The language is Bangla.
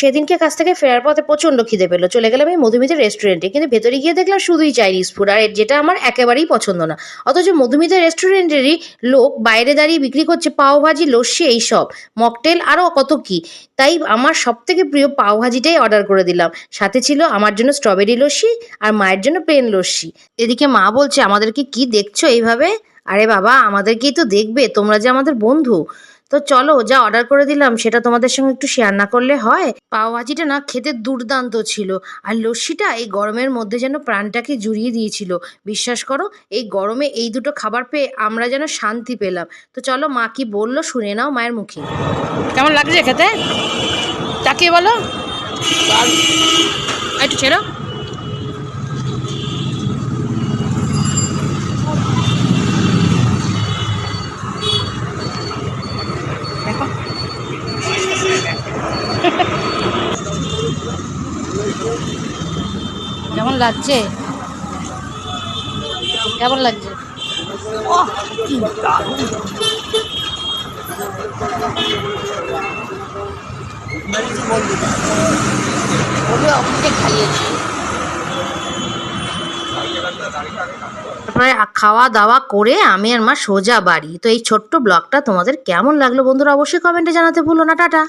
সেদিনকে কাছ থেকে ফেরার পথে প্রচণ্ড খিদে পেল। চলে গেলাম এই মধুমিতার রেস্টুরেন্টে। কিন্তু ভেতরে গিয়ে দেখলাম শুধুই চাইনিজ ফুড আর যেটা আমার একেবারেই পছন্দ না। অথচ মধুমিতার রেস্টুরেন্টেরই লোক বাইরে দাঁড়িয়ে বিক্রি করছে পাওভাজি লস্যি এইসব মকটেল আরও কত কি? তাই আমার সব থেকে প্রিয় পাওভাজিটাই অর্ডার করে দিলাম। সাথে ছিল আমার জন্য স্ট্রবেরি লস্যি আর মায়ের জন্য প্লেন লস্যি। এদিকে মা বলছে, আমাদেরকে কি দেখছ এইভাবে? আরে বাবা, আমাদেরকেই তো দেখবে, তোমরা যে আমাদের বন্ধু। তো চলো, যা অর্ডার করে দিলাম, সেটা তোমাদের সঙ্গে একটু শেয়ার না করলে হয়। পাওভাজিটা না খেতে দুর্দান্ত ছিল, আর লস্যিটা এই গরমের মধ্যে যেন প্রাণটাকে জুড়িয়ে দিয়েছিল। বিশ্বাস করো, এই গরমে এই দুটো খাবার পেয়ে আমরা যেন শান্তি পেলাম। তো চলো, মা কি বলল শুনে নাও মায়ের মুখে। কেমন লাগছে খেতে? তাকিয়ে বলো। একটু ছেড়ো। কেমন লাগছে? কেমন লাগছে? খাইয়েছি তারপরে খাওয়া দাওয়া করে আমি আর মা সোজা বাড়ি। তো এই ছোট্ট ব্লগটা তোমাদের কেমন লাগল বন্ধুরা অবশ্যই কমেন্টে জানাতে ভুলো না। টাটা।